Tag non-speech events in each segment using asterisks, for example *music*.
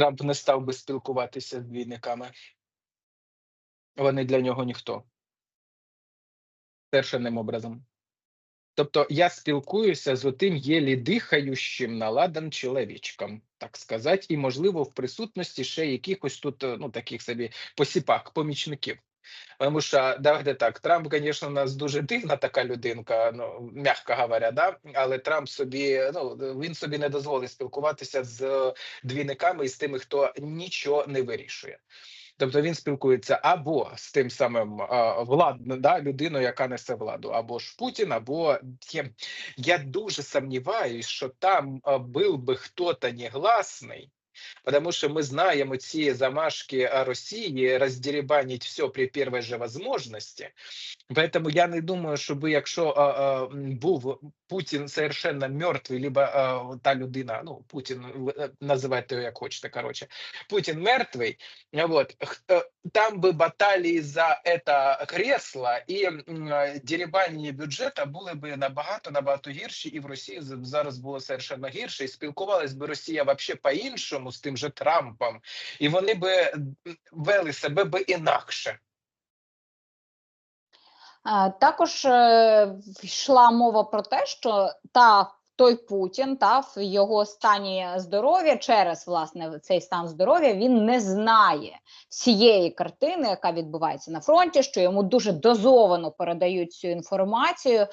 Трамп не став би спілкуватися з двійниками. Вони для нього ніхто. Першим образом. Тобто я спілкуюся з отим єлі дихаючим наладан чоловічком, так сказати, і, можливо, в присутності ще якихось тут е, ну, таких собі посіпак, помічників. Тому що давайте так, Трамп, звісно, у нас дуже дивна така людинка, ну м'яко говоря, да? але Трамп собі ну він собі не дозволить спілкуватися з двійниками і з тими, хто нічого не вирішує. Тобто він спілкується або з тим самим а, владним, да, людиною, яка несе владу, або ж Путін, або. Я дуже сумніваюсь, що там був би хто-то негласний, Потому что мы знаем ці замашки России раздеребанить все при первой же возможности. Поэтому я не думаю, чтобы якщо а, а, совершенно мертвий, либо а, та людина, ну Путін називайте його як хочете. Короче, Путін мертвий. Вот там би баталії за це кресло і деребанення бюджету були б набагато набагато гірші, і в Росії зараз було совершенно гірше, і спілкувалась би Росія вообще по іншому з тим же Трампом, і вони би вели себе би інакше. Також е, йшла мова про те, що та той Путін та в його стані здоров'я через власне цей стан здоров'я він не знає всієї картини, яка відбувається на фронті, що йому дуже дозовано передають цю інформацію.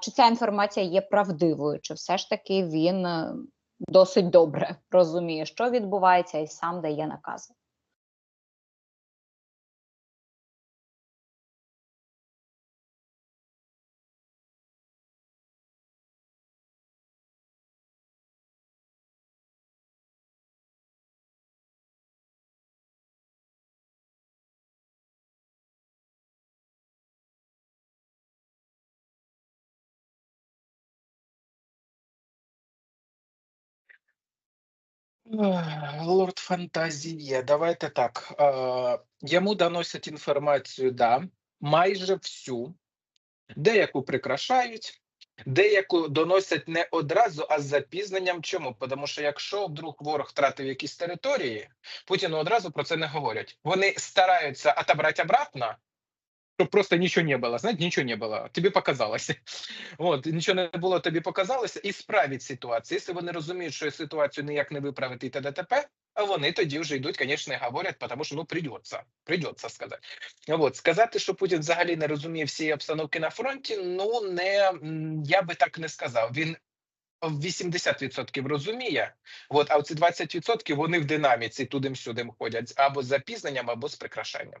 Чи ця інформація є правдивою, чи все ж таки він е, досить добре розуміє, що відбувається, і сам дає накази? Лорд Фантазія, давайте так. Йому доносять інформацію, да, майже всю, деяку прикрашають, деяку доносять не одразу, а з запізненням. Чому? Тому що якщо вдруг ворог втратив якісь території, Путіну одразу про це не говорять. Вони стараються отобрати обратно, щоб просто нічого не було. Знаєте, нічого не було. Тобі показалося. *laughs* От нічого не було, тобі показалося, і справить ситуацію. Якщо вони розуміють, що ситуацію ніяк не виправити і т.д. а вони тоді вже йдуть, звісно, і говорять, тому що ну придеться, придеться сказати. От сказати, що Путін взагалі не розуміє всієї обстановки на фронті. Ну не я би так не сказав. Він. В 80% розуміє, от, а оці 20% вони в динаміці туди-сюди ходять або з запізненням, або з прикрашанням.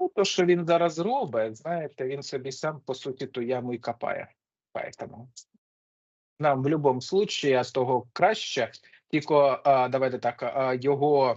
Ну, то, що він зараз робить, знаєте, він собі сам по суті ту яму і копає. Поэтому нам в будь-якому випадку з того краще, тільки давайте так, його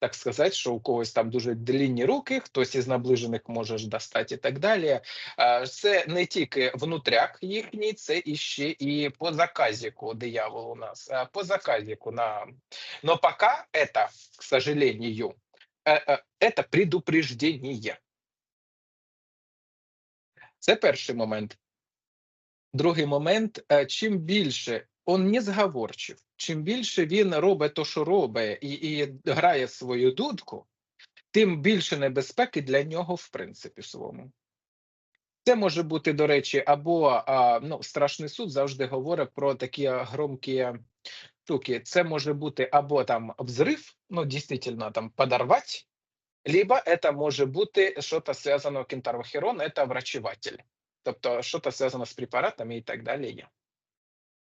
Так сказати, що у когось там дуже длінні руки, хтось із наближених може ж достати і так далі. Е, Це не тільки внутряк їхній, це іще і по заказіку диявол у нас. Е, По заказіку на но пока это, к сожалению, э, э, это предупреждение. Це перший момент. Другий момент: е, чим більше он не зговорчив, чим більше він робить то, що робить, і, і грає свою дудку, тим більше небезпеки для нього, в принципі, своєму. Це може бути, до речі, або а, ну, страшний суд завжди говорить про такі громкі штуки. Це може бути або там взрив, ну, дійсно, там подорвати, либо это може бути що-то зв'язано кентарвохерон, это врачеватель. Тобто, що-то зв'язано з препаратами і так далі.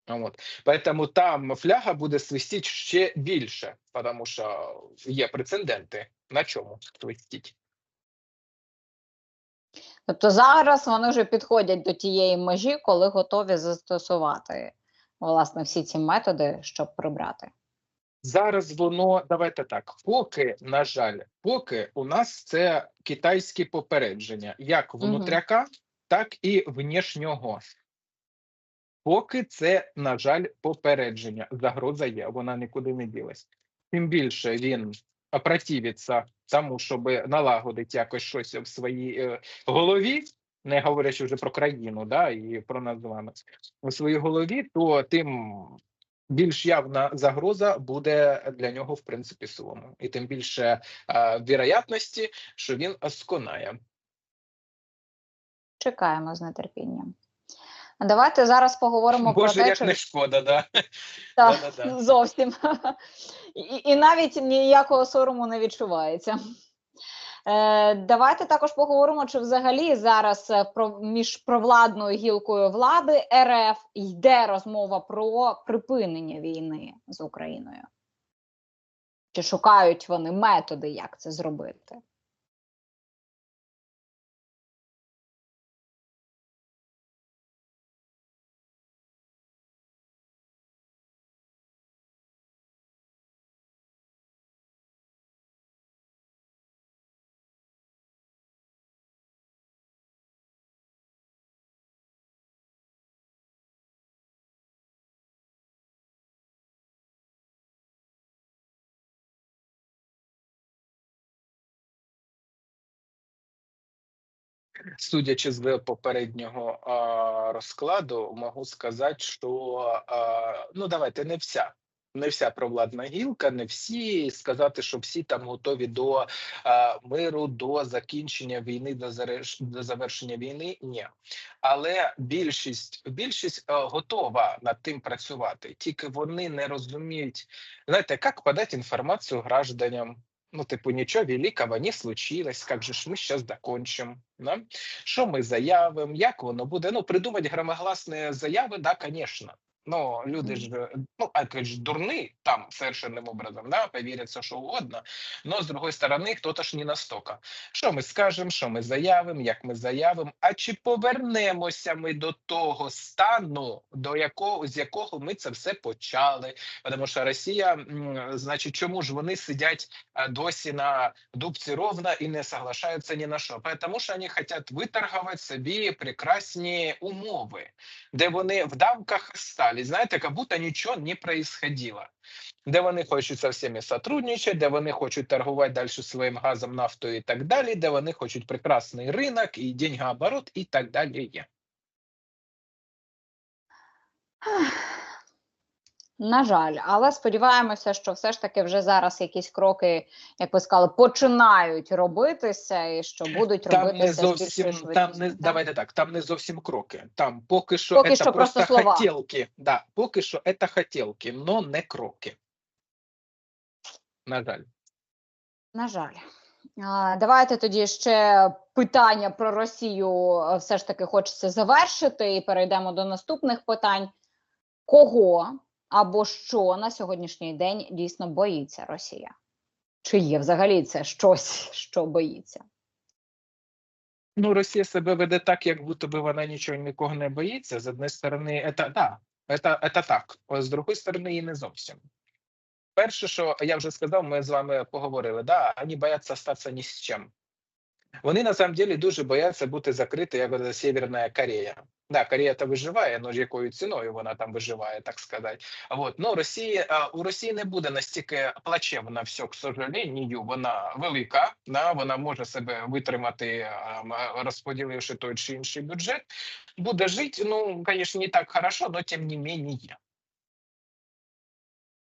От. Поэтому там фляга буде свистіть ще більше, тому що є прецеденти, на чому свистіть. Тобто зараз вони вже підходять до тієї межі, коли готові застосувати власне всі ці методи, щоб прибрати. Зараз воно, давайте так, поки, на жаль, поки у нас це китайські попередження, як внутряка, так і внешнього. Поки це, на жаль, попередження. Загроза є, вона нікуди не ділась. Тим більше він опротивиться тому, щоб налагодити якось щось в своїй е, голові, не говорячи вже про країну, да, і про нас з вами, у своїй голові, то тим більш явна загроза буде для нього, в принципі, своєму. І тим більше е, вірогятності, що він сконає. Чекаємо з нетерпінням. Давайте зараз поговоримо Боже, про те, як чи не шкода, да. Так, зовсім. І, і навіть ніякого сорому не відчувається. Е, давайте також поговоримо, чи взагалі зараз е, про, між провладною гілкою влади РФ йде розмова про припинення війни з Україною. Чи шукають вони методи, як це зробити? Судячи з попереднього а, розкладу, можу сказати, що а, ну давайте не вся. Не вся провладна гілка, не всі сказати, що всі там готові до а, миру, до закінчення війни, до, зареш... до завершення війни. Ні, але більшість більшість а, готова над тим працювати. Тільки вони не розуміють, знаєте, як подати інформацію гражданам. Ну, типу, нічого великого не случилось, как же ж ми зараз закончимо. Да? Що ми заявимо, як воно буде? Ну, придумати громогласні заяви, да, звісно. Ну, люди ж, ну, опять же, дурны там совершенным образом, да, повірять все, що угодно, но, з другої сторони, хто-то ж не настільки. Що ми скажемо, що ми заявимо, як ми заявимо, а чи повернемося ми до того стану, до якого, з якого ми це все почали? Тому що Росія, значить, чому ж вони сидять досі на дубці ровно і не соглашаються ні на що? Тому що вони хочуть виторгувати собі прекрасні умови, де вони в дамках стали, знаєте, як будто нічого не происходило. Де вони хочуть со всіми сотрудничати, де вони хочуть торгувати далі своїм газом, нафтою і так далі, де вони хочуть прекрасний ринок і деньгооборот і так далі. На жаль, але сподіваємося, що все ж таки вже зараз якісь кроки, як ви сказали, починають робитися, і що будуть Там не робитися зовсім там не так? давайте так. Там не зовсім кроки. Там поки що Поки це що просто, просто слова. хотілки. Да, поки що це хотілки, но не кроки. На жаль. На жаль. Давайте тоді ще питання про Росію е, все ж таки хочеться завершити і перейдемо до наступних питань. Кого або що на сьогоднішній день дійсно боїться Росія? Чи є взагалі це щось, *laughs* що боїться? Ну, Росія себе веде так, як будто би вона нічого нікого не боїться. З однієї сторони, це, да, так. А з другої сторони, і не зовсім. Перше, що я вже сказав, ми з вами поговорили, да, вони бояться статися ні з чим. Вони на дуже бояться бути закриті, як Северна Корея. Да, Корея то виживає, але якою ціною вона там виживає, так сказати. От ну Росії у Росії не буде настільки плачевно все, к сожалению, вона велика, да, вона може себе витримати, розподіливши той чи інший бюджет. Буде жити, ну, звісно, не так хорошо, але тим не менее.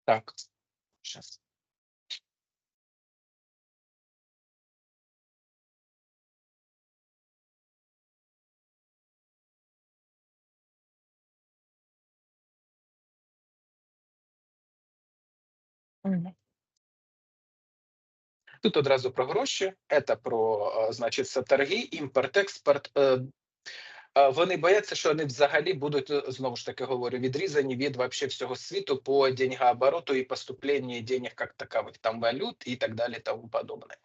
Так, Тут одразу про гроші, це про, е, значить, це торги, імпорт, експорт. Е, е, Вони бояться, що вони взагалі будуть знову ж таки говорю, відрізані від вообще всього світу по деньгообороту і поступленню денег як такових, там валют і так далі, тому подобне.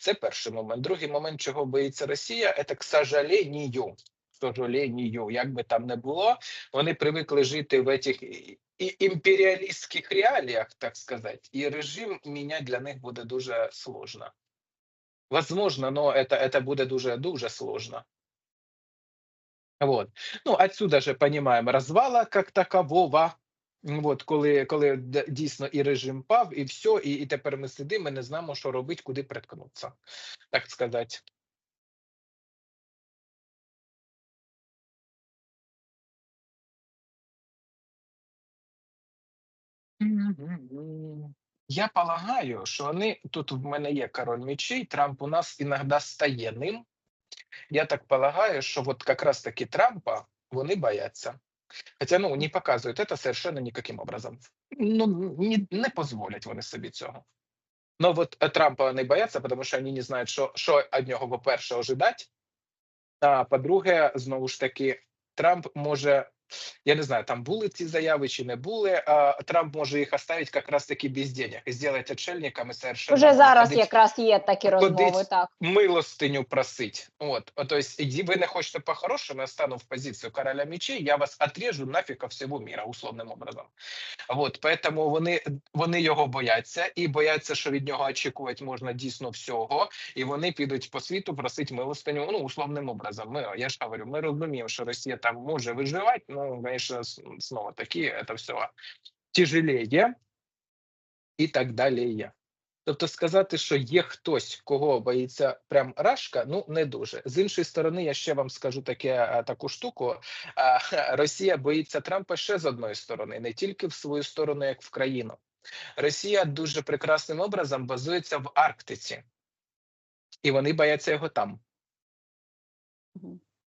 Це перший момент. Другий момент, чого боїться Росія, це к сожалению, сожалению, як би там не було, вони привикли жити в этих і- і імперіалістських реаліях, так сказати, і режим міняти для них буде дуже сложно. Возможно, но это, это буде дуже дуже сложно. Вот. Ну, отсюда же понимаем развала как такового. От, коли, коли д- дійсно і режим пав, і все, і, і тепер ми сидимо, і не знаємо, що робити, куди приткнутися, так сказати. Я полагаю, що вони тут в мене є король мечей, Трамп у нас іноді стає ним. Я так полагаю, що от якраз таки Трампа вони бояться. Хотя ну не показують це совершенно никаким образом. Ну не, не дозволять вони собі цього. Ну от е, Трампа вони бояться, тому що вони не знають, що, що від нього, по-перше, ожидати. А по-друге, знову ж таки, Трамп може, я не знаю, там були ці заяви чи не були. А Трамп може їх оставити якраз таки без денег і зробити отшельниками совершенно. Вже зараз ходить- якраз є такі розмови, так. милостиню просить. От, то есть, иди, вы не хочете по-хорошему, я стану в позицию короля мечей, я вас отрежу нафіг всього міра, условним образом. От, поэтому вони, вони його бояться, і бояться, що від нього очікувати можна дійсно всього, і вони підуть по світу просить милостиню, ну, условним образом. Ми, я ж говорю, ми розуміємо, що Росія там може виживати, ну, звісно, знову таки, це все тяжелее, і так далі. Тобто сказати, що є хтось, кого боїться прям рашка, ну не дуже. З іншої сторони, я ще вам скажу таке таку штуку. *laughs* Росія боїться Трампа ще з одної сторони, не тільки в свою сторону, як в країну. Росія дуже прекрасним образом базується в Арктиці, і вони бояться його там.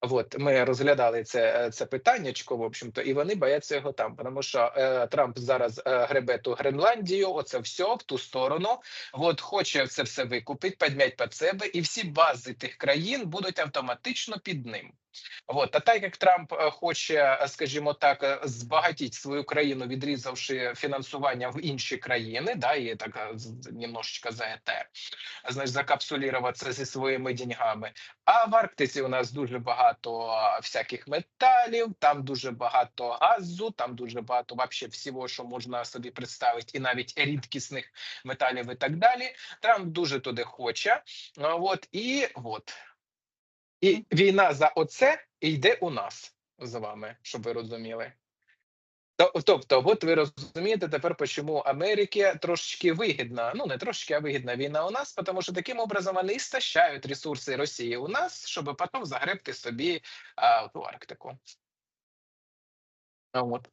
От ми розглядали це, е, це питаннячко, в общем-то, і вони бояться його там, тому що е, Трамп зараз е, гребе ту Гренландію, оце все в ту сторону. От хоче це все викупити, підмять під себе, і всі бази тих країн будуть автоматично під ним. От, а так як Трамп е, хоче, е, скажімо так, збагатіть свою країну, відрізавши фінансування в інші країни, да, і так е, немножечко за ЕТ, значить, закапсулюватися зі своїми деньгами. А в Арктиці у нас дуже багато всяких металів, там дуже багато газу, там дуже багато вообще всього, що можна собі представити, і навіть рідкісних металів і так далі. Трамп дуже туди хоче. От і от. І війна за оце йде у нас з вами, щоб ви розуміли. Тобто, от ви розумієте тепер, чому Америці трошечки вигідна, ну не трошечки, а вигідна війна у нас, тому що таким образом вони істощають ресурси Росії у нас, щоб потім загребти собі а, ту Арктику. А, От.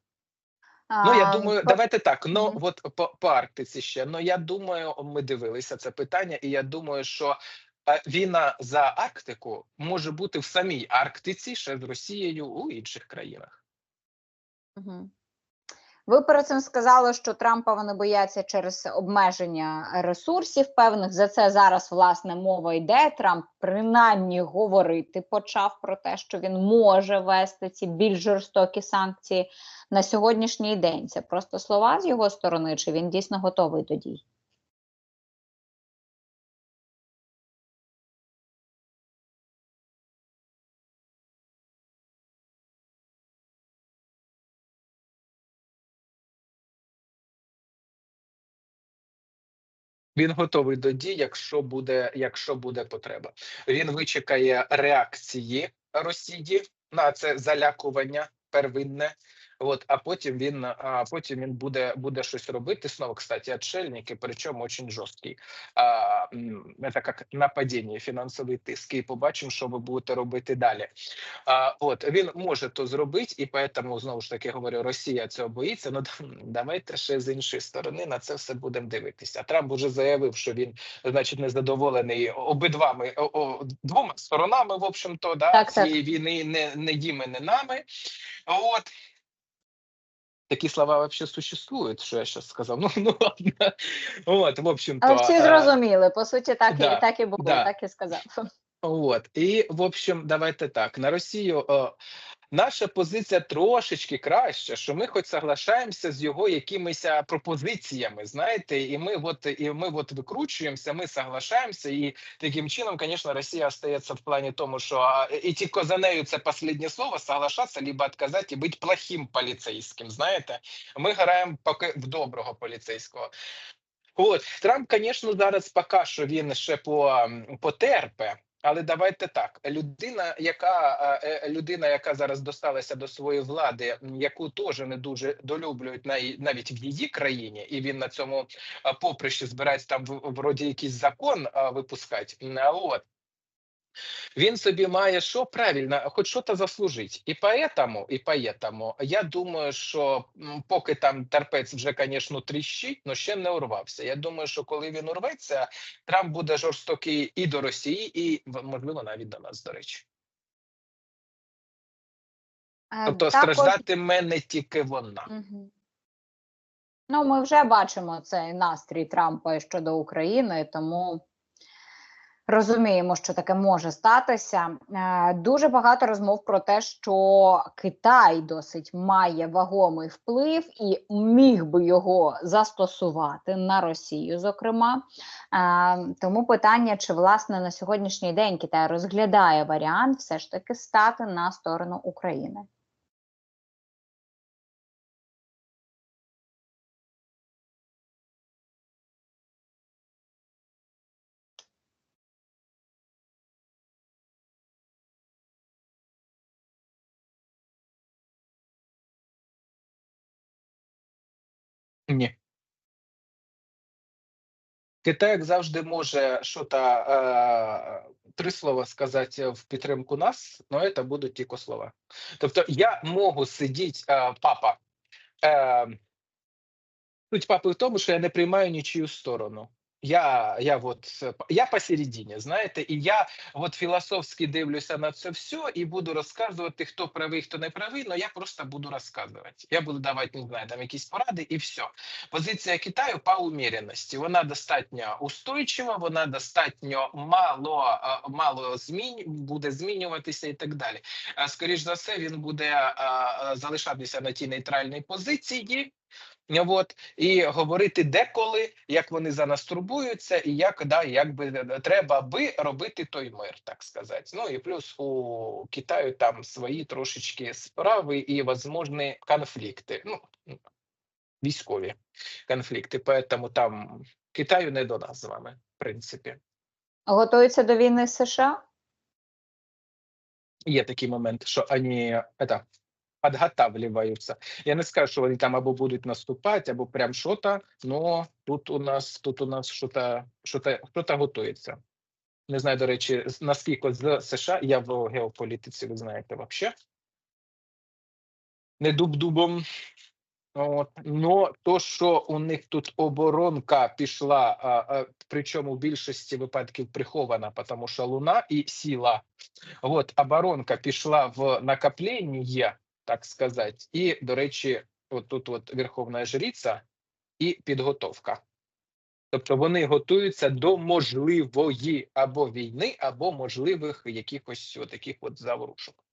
Ну, я думаю, давайте так. Ну, от по, по Арктиці ще. Ну, я думаю, ми дивилися це питання, і я думаю, що війна за Арктику може бути в самій Арктиці ще з Росією у інших країнах. Мгм. Ви перед цим сказали, що Трампа вони бояться через обмеження ресурсів певних. За це зараз власне мова йде. Трамп принаймні говорити почав про те, що він може вести ці більш жорстокі санкції на сьогоднішній день. Це просто слова з його сторони, чи він дійсно готовий до дій? Він готовий до дій, якщо буде, якщо буде потреба. Він вичекає реакції Росії на це залякування первинне. От, а потім він а потім він буде буде щось робити. Знову, кстати, отшельники, причому очень жорсткий. А, це як нападіння, фінансовий тиск. І побачимо, що ви будете робити далі. А, От він може то зробити, і поэтому, знову ж таки говорю, Росія цього боїться. Ну давайте ще з іншої сторони на це все будемо дивитися. Трамп уже заявив, що він, значить, незадоволений обидвами о, о, двома сторонами. В общем-то, да так, цієї так. війни не не діми, не нами. От Такі слова вообще существують, що я зараз сказав. *laughs* Ну ну ладно. От, в общем-то. Але всі зрозуміли. По суті, так да, і так і було, да. так і сказав. От і в общем, давайте так на Росію. Наша позиція трошечки краща, що ми хоч соглашаємося з його якимись пропозиціями, знаєте, і ми от і ми от викручуємося, ми соглашаємося, і таким чином, звісно, Росія остається в плані тому, що і тільки за нею це останнє слово соглашатися, либо відказати і бути плохим поліцейським. Знаєте, ми граємо поки в доброго поліцейського. От Трамп, звісно, зараз поки що він ще по потерпе. Але давайте так: людина, яка е, людина, яка зараз досталася до своєї влади, яку теж не дуже долюблюють навіть в її країні, і він на цьому поприщі збирається там вроді якийсь закон випускати. От він собі має що правильно, хоч що то заслужить. І поэтому, і поэтому, я думаю, що поки там терпець вже, звісно, тріщить, але ще не урвався. Я думаю, що коли він урветься, Трамп буде жорстокий і до Росії, і можливо навіть до нас, до речі. Тобто також... страждатиме не тільки вона. Угу. Ну, ми вже бачимо цей настрій Трампа щодо України, тому. Розуміємо, що таке може статися. Е, дуже багато розмов про те, що Китай досить має вагомий вплив і міг би його застосувати на Росію. Зокрема, е, тому питання, чи власне на сьогоднішній день Китай розглядає варіант, все ж таки стати на сторону України. Ні. Китай, як завжди, може що е, три слова сказати в підтримку нас, але це будуть тільки слова. Тобто, я можу сидіти, е, папа. Е, Суть папи в тому, що я не приймаю нічию сторону. Я я вот я посередині, знаєте, і я от філософськи дивлюся на це все і буду розказувати, хто правий, хто не правий. але я просто буду розказувати. Я буду давати не знаю, там якісь поради, і все. Позиція Китаю по уміряності. Вона достатньо устойчива, вона достатньо мало мало змін буде змінюватися і так далі. Скоріш за все, він буде залишатися на тій нейтральній позиції. От і говорити деколи, як вони за нас турбуються, і як да, як би е, треба би робити той мир, так сказати. Ну і плюс у Китаю там свої трошечки справи і возможні конфлікти. Ну військові конфлікти. Поэтому там Китаю не до нас з вами, в принципі. Готуються до війни США? Є такий момент, що вони это, подготавливаются. Я не скажу, що вони там або будуть наступати, або прям що-то, но тут у нас тут у нас що-то, що-то готується. Не знаю, до речі, наскільки з США я в геополітиці, ви знаєте, взагалі. Не дуб-дубом. От. Но то, що у них тут оборонка пішла, а, а, причому в більшості випадків прихована, тому що луна і сіла. От оборонка пішла в накоплення, так сказати. І, до речі, от тут от Верховна Жриця і підготовка. Тобто вони готуються до можливої або війни, або можливих якихось таких от заворушок.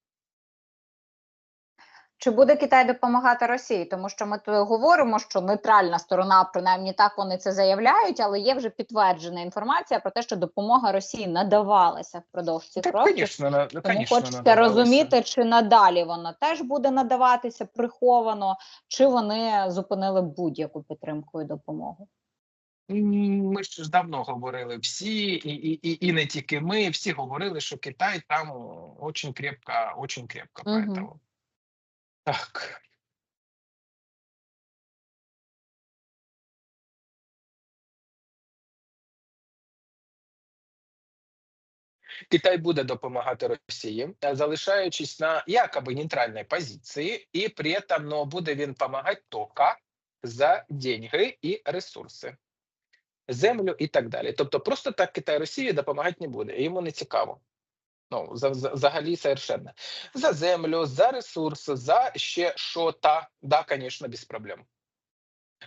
Чи буде Китай допомагати Росії? Тому що ми тут говоримо, що нейтральна сторона, принаймні так вони це заявляють, але є вже підтверджена інформація про те, що допомога Росії надавалася впродовж цих Так, років. звісно, Тому конечно, хочеться розуміти, чи надалі вона теж буде надаватися приховано, чи вони зупинили будь-яку підтримку і допомогу. Ми ж давно говорили всі, і, і, і, і не тільки ми, всі говорили, що Китай там очень крепко, очень крепко. Мгм. Так. Китай буде допомагати Росії, е, залишаючись на якоби нейтральній позиції, і при этом ну, буде він допомагати тільки за деньги і ресурси, землю і так далі. Тобто, просто так Китай Росії допомагати не буде, йому не цікаво. Ну, за, за, взагалі совершенно. За землю, за ресурси, за ще що-то, да, звісно, без проблем.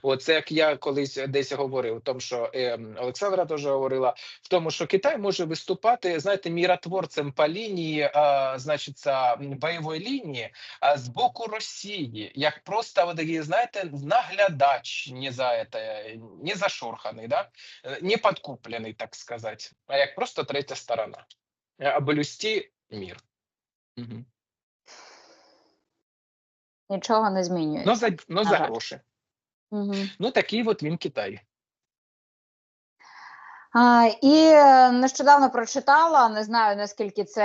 От це як я колись десь говорив, тому, що е, Олександра теж говорила, в тому, що Китай може виступати, знаєте, міротворцем по лінії, е, значить, бойової лінії а з боку Росії, як просто такий, знаєте, наглядач, не за это, не зашорханий, да? е, не подкуплений, так сказати, а як просто третя сторона. Е, Облюсти мір. Угу. Нічого не змінюється. Но за, но за гроші. Угу. Ну, такий от він Китай. І е, нещодавно прочитала, не знаю наскільки це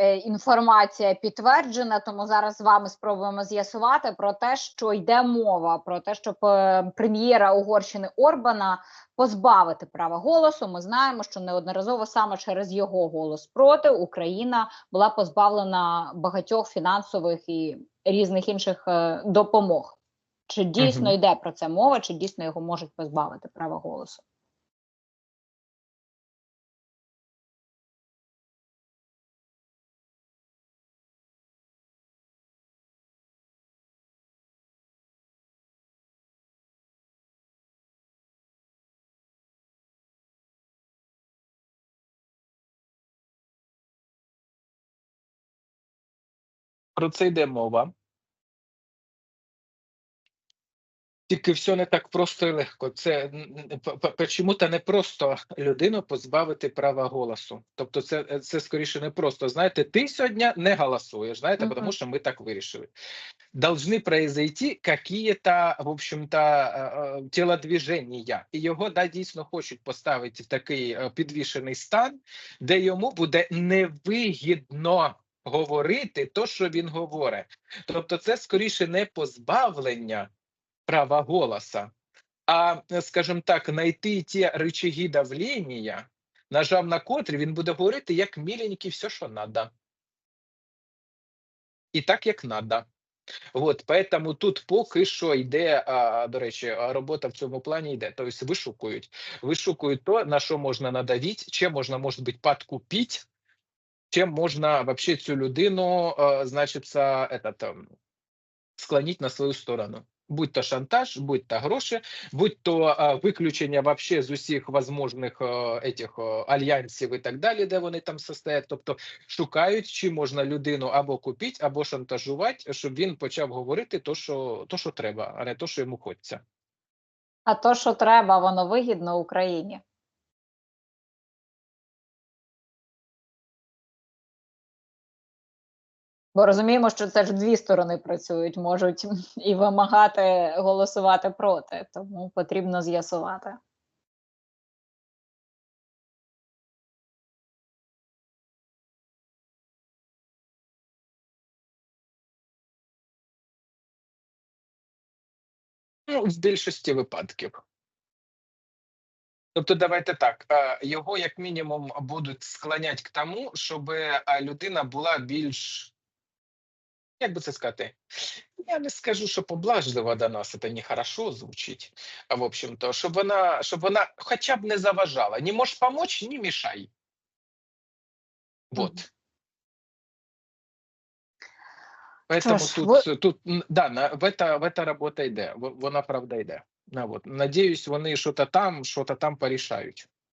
е, інформація підтверджена, тому зараз з вами спробуємо з'ясувати про те, що йде мова про те, щоб е, прем'єра Угорщини Орбана позбавити права голосу. Ми знаємо, що неодноразово саме через його голос проти Україна була позбавлена багатьох фінансових і різних інших допомог. Чи дійсно йде про це мова, чи дійсно його можуть позбавити права голосу? Про це йде мова. Тільки все не так просто і легко. Це п- чому-то не просто людину позбавити права голосу. Тобто, це, це скоріше не просто. Знаєте, ти сьогодні не голосуєш, знаєте, Мгм. тому що ми так вирішили. Должны произойти какие-то, в общем-то, е, е, телодвиження. І його да, дійсно хочуть поставити в такий е, підвішений стан, де йому буде невигідно говорити то, що він говорить. Тобто, це скоріше не позбавлення права голоса, а, скажімо так, знайти ті рычаги давлення, нажав на котрі, він буде говорити як міленький все, що надо. І так, як надо. От, поэтому тут поки що йде, а, до речі, робота в цьому плані йде. Тобто вишукують. Вишукують то, на що можна надавити, чим можна, може бути, подкупити, чим можна вообще цю людину, а, значиться, этот, склонити на свою сторону. Будь то шантаж, будь то гроші, будь то а, виключення вообще з усіх возможних а, этих а, альянсів і так далі, де вони там состоять. Тобто шукають, чи можна людину або купити, або шантажувати, щоб він почав говорити то, що, то, що треба, а не то, що йому хочеться. А то, що треба, воно вигідно Україні. Бо розуміємо, що це ж дві сторони працюють, можуть *laughs* і вимагати голосувати проти, тому потрібно з'ясувати. Ну, в більшості випадків. Тобто, давайте так, е, його як мінімум будуть склоняти к тому, щоб е, людина була більш, як би це сказати, я не скажу, що поблажлива до нас, це нехорошо звучить. А в общем-то, щоб вона, щоб вона хоча б не заважала. Не можеш помочь, не мішай. Вот. Мгм. Поэтому ж, тут, тут м, да, на, в, это, в это робота йде, в- вона правда йде. Ну, от. Надіюсь, вони що-то там, що-то там порішають.